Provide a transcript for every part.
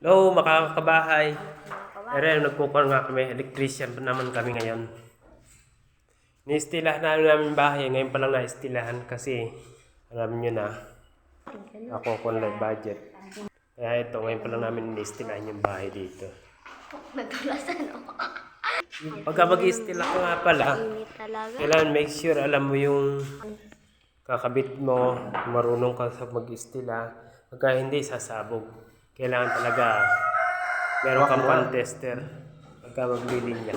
Hello, makakabahay. Ere, nagkukuha nga kami. Electrician pa naman kami ngayon. Ni-istilahan namin namin bahay. Ngayon pa lang na-istilahan kasi alam nyo na, ako kung live budget. Kaya ito, ngayon pa lang namin ni-istilahan yung bahay dito. Natulasan ako. Pagka mag-istila ka nga pala, kailangan make sure alam mo yung kakabit mo, marunong ka sa mag-istila. Pagka hindi, sasabog. Kailangan talaga meron kang pan-tester pagka maglilinya.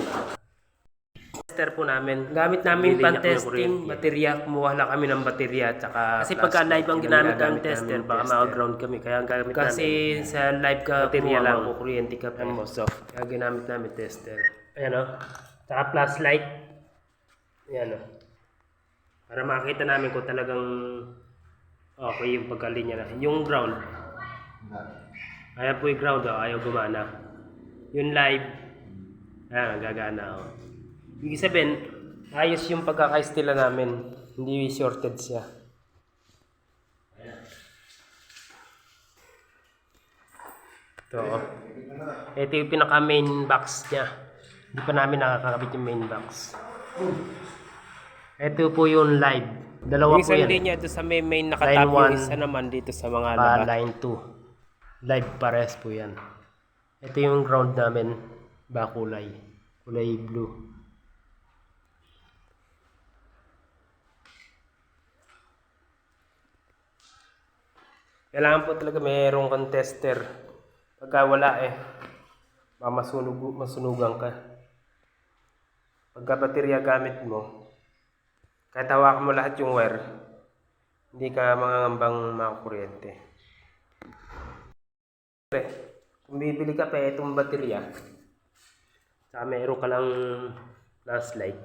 Tester po namin. Gamit namin pan-testing, baterya. Kumuha lang kami ng baterya. Tsaka Kasi pagka live ang ginamit ng tester, baka ma-ground kami. Kaya ang gamit Kasi sa live ka, baterya lang. Kuryente ka pa. Most of. Kaya ginamit namin tester. Ayan o. Tsaka flashlight. Ayan o. Para makita namin kung talagang okay yung pagkalinya na. Yung ground. Ayan po yung ground o. Ayaw gumana. Yung live. Ayan, gagana o. Ibig sabihin, ayos yung pagkakaistila namin. Hindi shorted siya. Ito o. Ito yung pinaka main box niya. Hindi pa namin nakakakabit yung main box. Ito po yung live. Dalawa po yan. linya ito sa may main nakatap yung isa naman dito sa mga pa, line 2. Live pares po yan. Ito yung ground namin. Ba kulay. Kulay blue. Kailangan po talaga mayroong kang tester. Pagka wala eh, mamasunog, masunugan ka. Pagka baterya gamit mo, kahit hawakan mo lahat yung wire, hindi ka mangangambang makakuryente. Pre, kung bibili ka pa itong baterya, saka meron ka lang flashlight,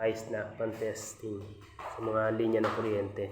ayos na pang testing sa mga linya ng kuryente.